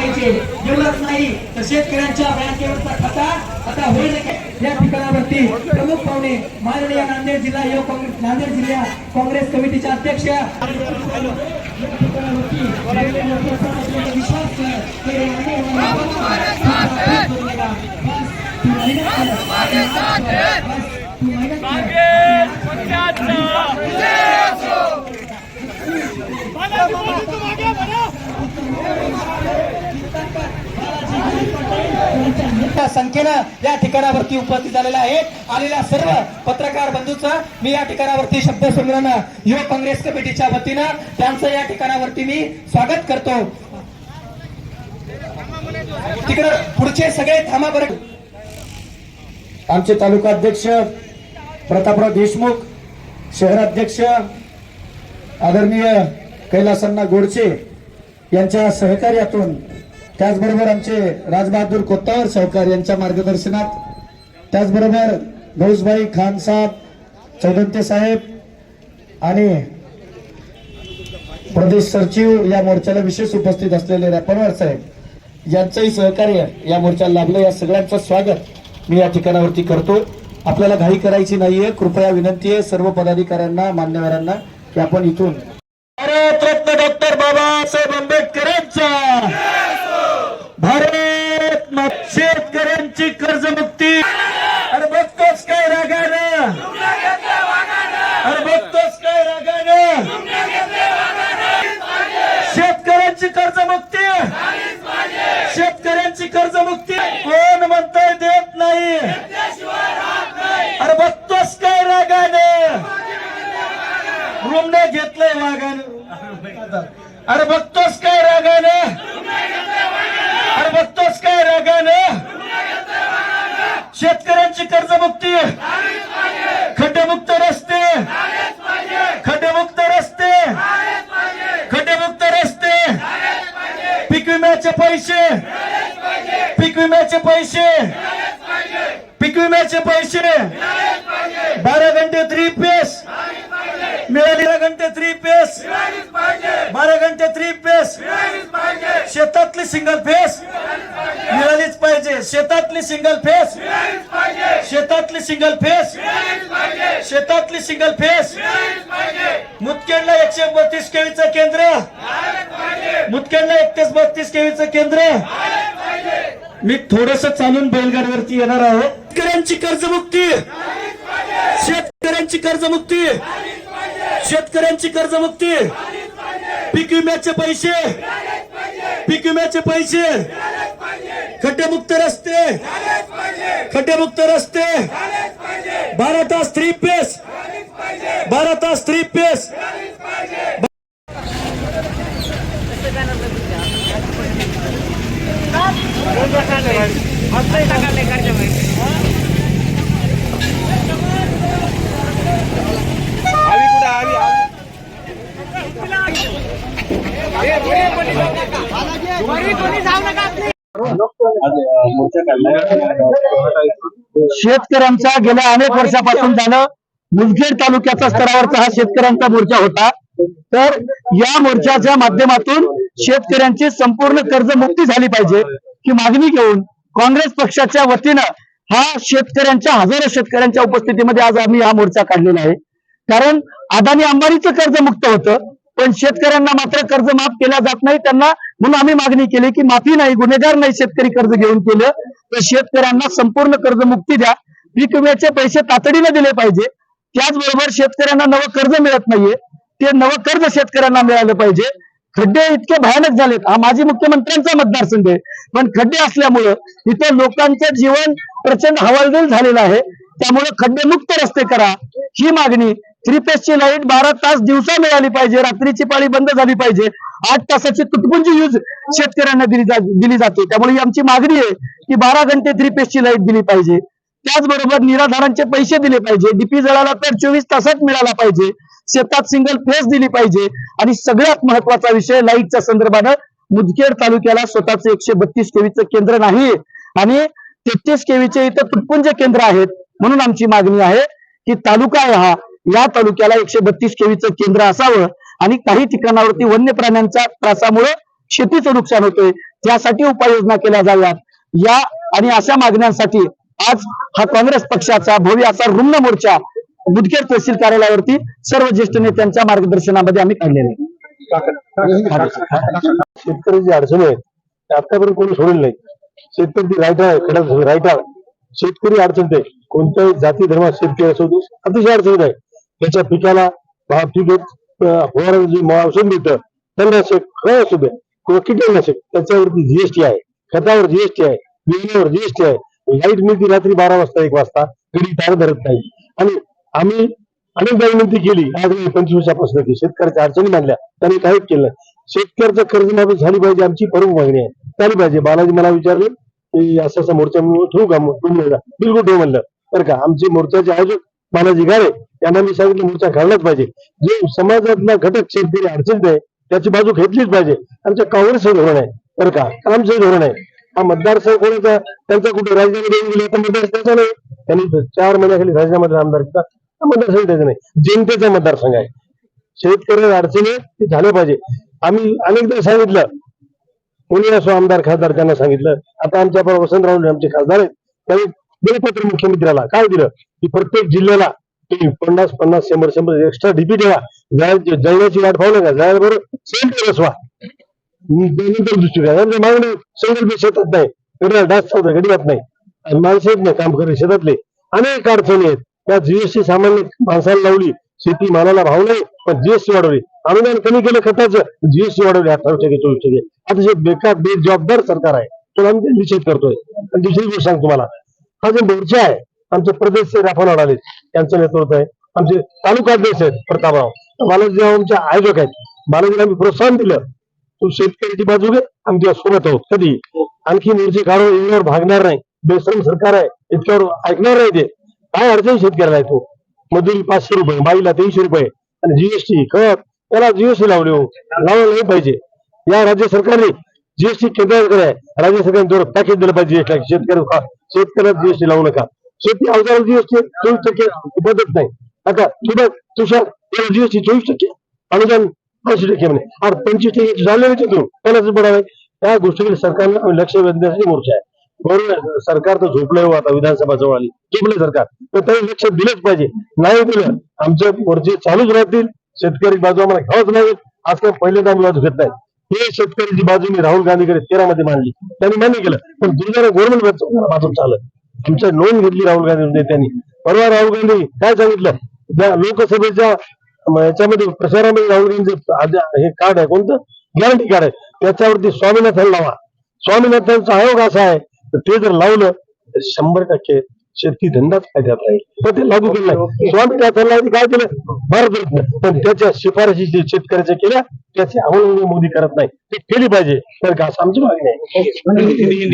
पाहिजे. एवढंच नाही तर शेतकऱ्यांच्या बँकेवरचा खाता आता होईल? या ठिकाणावरती प्रमुख पाहुणे माननीय नांदेड जिल्हा युवक काँग्रेस नांदेड जिल्हा काँग्रेस कमिटीच्या अध्यक्ष विश्वास के मोठ्या संख्येनं या ठिकाणावरती उपस्थित झालेल्या आहेत. आलेल्या सर्व पत्रकार बंधूचं मी या ठिकाणावरती शब्दसंग्रह युवक काँग्रेस कमिटीच्या वतीनं त्यांचं या ठिकाणावरती मी स्वागत करतो. तिकडं पुढचे सगळे थांबा बरं. आमचे तालुका अध्यक्ष प्रतापराव देशमुख शहराध्यक्ष आदरणीय कैलासन्ना गोडचे यांच्या सहकार्यातून त्याचबरोबर आमचे राजबहादूर कोत्तावर सहकार यांच्या मार्गदर्शनात त्याचबरोबर गौसभाई खान साहेब चौदंते साहेब आणि प्रदेश सचिव या मोर्चाला विशेष उपस्थित असलेले रॅपणवार साहेब यांचंही सहकार्य या मोर्चाला लाभलं या सगळ्यांचं स्वागत मी या ठिकाणावरती करतो आपल्याला घाई करायची नाहीये. कृपया विनंती आहे सर्व पदाधिकाऱ्यांना मान्यवरांना की आपण इथून भारतरत्न डॉक्टर बाबासाहेब आंबेडकरांचा भारत मा- शेतकऱ्यांची कर्जमुक्ती. अरे बघतोच काय रागानं. अरे बघतोच काय रागानं. शेतकऱ्यांची कर्जमुक्ती. शेतकऱ्यांची कर्जमुक्ती. हो कोण म्हणताय देत नाही अरे बघतोस काय रागानं रुमने घेतलंय वागानं अरे बघतोस काय रागानं अरे बघतोस काय रागानं शेतकऱ्यांची कर्जमुक्ती खड्डेमुक्त रस्ते खड्डेमुक्त रस्ते खड्डेमुक्त रस्ते पीक विम्याचे पैसे पीक विम्याचे पैसे. पीक विम्याचे पैसे. बारा घंटे थ्री पेस मिळाली बारा घंटे थ्री पेस बारा घंटे थ्री पेस शेतातली सिंगल फेस मिळालीच पाहिजे. शेतातली सिंगल फेस शेतातली सिंगल फेस शेतातली सिंगल फेस मुतखेडला एकशे बत्तीस केळीचं केंद्र. मुतखेडला एकतीस बत्तीस केळीचं केंद्र. मी थोडस चालून बैलगाडीवरती येणार आहोत शेतकऱ्यांची कर्जमुक्ती! शेतकऱ्यांची कर्जमुक्ती! शेतकऱ्यांची कर्जमुक्ती! पीक विम्याचे पैसे! पीक विम्याचे पैसे! खड्डेमुक्त रस्ते! खड्डेमुक्त रस्ते! बारा तास थ्री पेस बारा तास थ्री पेस शेतकऱ्यांचा गेल्या अनेक वर्षापासून झालं. मुदखेड तालुक्याचा स्तरावरचा हा शेतकऱ्यांचा मोर्चा होता. तर या मोर्चाच्या माध्यमातून शेतकऱ्यांची संपूर्ण कर्जमुक्ती झाली पाहिजे. ही मागणी घेऊन काँग्रेस पक्षाच्या वतीनं हा शेतकऱ्यांच्या हजारो शेतकऱ्यांच्या उपस्थितीमध्ये आज आम्ही हा मोर्चा काढलेला आहे. कारण अदानी अंबानीचं कर्ज मुक्त होतं पण शेतकऱ्यांना मात्र कर्ज माफ केला जात नाही. त्यांना म्हणून आम्ही मागणी केली की माफी नाही गुन्हेगार नाही शेतकरी कर्ज घेऊन केलं तर शेतकऱ्यांना संपूर्ण कर्जमुक्ती द्या. पीक विम्याचे पैसे तातडीने दिले पाहिजे. त्याचबरोबर शेतकऱ्यांना नवं कर्ज मिळत नाहीये. ते नवं कर्ज शेतकऱ्यांना मिळालं पाहिजे. खड्डे इतके भयानक झालेत. हा माजी मुख्यमंत्र्यांचा मतदारसंघ आहे. पण खड्डे असल्यामुळं इथे लोकांचं जीवन प्रचंड हवालदिल झालेलं आहे. त्यामुळे खड्डेमुक्त रस्ते करा. ही मागणी थ्री ची लाइट बारा तास दिवसा मिळाली पाहिजे. रात्रीची पाळी बंद झाली पाहिजे. आठ तासाची तुटपुंजी यूज शेतकऱ्यांना दिली जा- दिली जाते. त्यामुळे आमची मागणी आहे की बारा घंटे थ्री ची लाइट दिली पाहिजे. त्याचबरोबर निराधारांचे पैसे दिले पाहिजे. डीपी जळाला तर चोवीस तासात मिळाला पाहिजे. शेतात सिंगल फेस दिली पाहिजे. आणि सगळ्यात महत्त्वाचा विषय लाईटच्या संदर्भानं मुदखेड तालुक्याला स्वतःच एकशे बत्तीस केवीचं केंद्र नाही. आणि तेहतीस केवीचे इथं तुटपुंज केंद्र आहेत. म्हणून आमची मागणी आहे की तालुका आहे हा या तालुक्याला एकशे बत्तीस केवीचं केंद्र असावं. आणि काही ठिकाणावरती वन्य प्राण्यांच्या त्रासामुळे शेतीचं नुकसान होतोय. त्यासाठी उपाययोजना केल्या जाव्यात. या आणि अशा मागण्यांसाठी आज हा काँग्रेस पक्षाचा भव्य असा रुग्ण मोर्चा मुदखेड तहसील कार्यालयावरती सर्व ज्येष्ठ नेत्यांच्या मार्गदर्शनामध्ये आम्ही काढलेले शेतकरी शेतकऱ्याची अडचणी आहेत ते आतापर्यंत कोणी सोडलेलं नाही. शेतकरी राईट आहे खडक राईट आहे शेतकरी अडचणीत आहे. कोणत्याही जाती धर्मात शेतकरी असो अतिशय अडचणीत आहे. त्याच्या पिकाला ठीक फवारा जी औषध मिळतं तणनाशक खळ असू दे किंवा कीटकनाशक त्याच्यावरती जीएसटी आहे खतावर जीएसटी आहे बिजलीवर जीएसटी आहे. लाइट मिळते रात्री बारा वाजता एक वाजता घरी तार धरत नाही. आणि आम्ही अनेकदा विनंती केली. आज पंचवीस वर्षापासून की शेतकऱ्याच्या अडचणी मांडल्या. त्यांनी काहीच केलं शेतकऱ्याचं कर्जमाफी झाली पाहिजे आमची प्रमुख मागणी आहे. झाली पाहिजे. बालाजी मला विचारले की असं असं मोर्चा ठेवू का? मग बिलकुल ठेवू म्हणलं. तर का? आमचे मोर्चाचे आयोजक बालाजी गारे यांना मी सांगितलं मोर्चा काढलाच पाहिजे. जे समाजातला घटक शेतकरी अडचणीत आहे त्याची बाजू घेतलीच पाहिजे. आमच्या काँग्रेसचं धोरण आहे. तर का? आमचं धोरण आहे. हा मतदारसंघ कोणाचा? त्यांचा कुठे राजीनामा देऊन गेला तर मतदारसंघ त्याचा नाही. त्यांनी चार महिन्याखाली राजीनामा दिला आमदारचा मतदारसंघ त्याचा नाही जनतेचा मतदारसंघ आहे. शेतकऱ्याला अडचणी ते झालं पाहिजे. आम्ही अनेकदा सांगितलं कोणी असो आमदार खासदार त्यांना सांगितलं आता आमच्या बरोबर वसंतराव आमचे खासदार आहेत. त्यांनी दिलपत्र मुख्यमंत्र्याला काय दिलं? की प्रत्येक जिल्ह्याला तुम्ही पन्नास पन्नास शंभर शंभर एक्स्ट्रा डीपी ठेवा. जळण्याची वाट पाहू नका. जायला बरोबर सेंट बसवा. नंतर दुसरी काय? मागणी संकल्प शेतात नाही. गडीला डास गडीवात नाही. आणि माणसं येत नाही काम करे शेतातले. अनेक अडचणी आहेत. त्या जीएसटी सामान्य माणसाला लावली. शेती मालाला भाव नाही पण जीएसटी वाढवली. अनुदान कमी केलं खताचं जीएसटी वाढवली अठरा टक्के चोवीस टक्के. जे बेकार बेजबाबदार सरकार आहे. तो आम्ही निषेध करतोय. आणि दुसरी गोष्ट सांगतो तुम्हाला. हा जे मोर्चा आहे आमचे प्रदेश राफाल आले त्यांचं नेतृत्व आहे. आमचे तालुका अध्यक्ष आहेत प्रतापराव. बालाजीराव आमचे आयोजक आहेत. बालाजीला आम्ही प्रोत्साहन दिलं. तू शेतकऱ्याची बाजू घे आम्ही तुझ्या सोबत आहोत. कधी? आणखी मोर्चे काढून भागणार नाही. बेसरम सरकार आहे इतक्यावर ऐकणार नाही ते. काय अडचण शेतकऱ्याला येतो मजुरी पाचशे रुपये बाईला तीनशे रुपये आणि जीएसटी कर त्याला जीएसटी लावले हो. लावलं नाही पाहिजे. या राज्य सरकारने जीएसटी केंद्राकडे आहे राज्य सरकारने जोर पॅकेज दिलं पाहिजे जीएसटी शेतकऱ्या शेतकऱ्याला. जीएसटी लावू नका. शेती अवजाराला जीएसटी चोवीस टक्के पद्धत नाही. आता तुझ्या तुषार त्याला जीएसटी चोवीस टक्के अनुदान ऐंशी टक्के म्हणे. अरे पंचवीस टक्के झाले नाही तिथून. कोणाचं पडावे या गोष्टीकडे सरकारनं आम्ही लक्ष वेधण्यासाठी मोर्चा आहे, सरकार तर झोपलंय हो आता विधानसभा जवळ. आली झोपलंय सरकार. तर त्यांनी लक्ष दिलंच पाहिजे. नाही दिलं आमचे मोर्चे चालूच राहतील. शेतकरी बाजू आम्हाला घ्यावंच लागेल. आज काय पहिल्यांदा आम्ही बाजू घेत नाही. हे शेतकऱ्याची बाजू मी राहुल गांधीकडे तेरा मध्ये मांडली. त्यांनी मान्य केलं. पण दुसऱ्या गव्हर्नमेंट बाजू चालत आमच्या नोंद घेतली राहुल गांधी म्हणजे नेत्यांनी परवा राहुल गांधी काय सांगितलं? ज्या लोकसभेच्या याच्यामध्ये प्रचारामध्ये राहुल गांधी हे कार्ड आहे. कोणतं? गॅरंटी कार्ड आहे. त्याच्यावरती स्वामीनाथन लावा. स्वामीनाथनचा आयोग असा आहे. तर ते जर लावलं तर शंभर टक्के शेतकी धंदाच फायद्यात राहील. पण ते लागू केलं नाही. स्वामीनाथनला आधी काय केलं? भारत पण त्याच्या शिफारशी जे शेतकऱ्याच्या केल्या त्याची अंमलबजावणी मोदी करत नाही. ते केली पाहिजे. तर आमची मागणी आहे.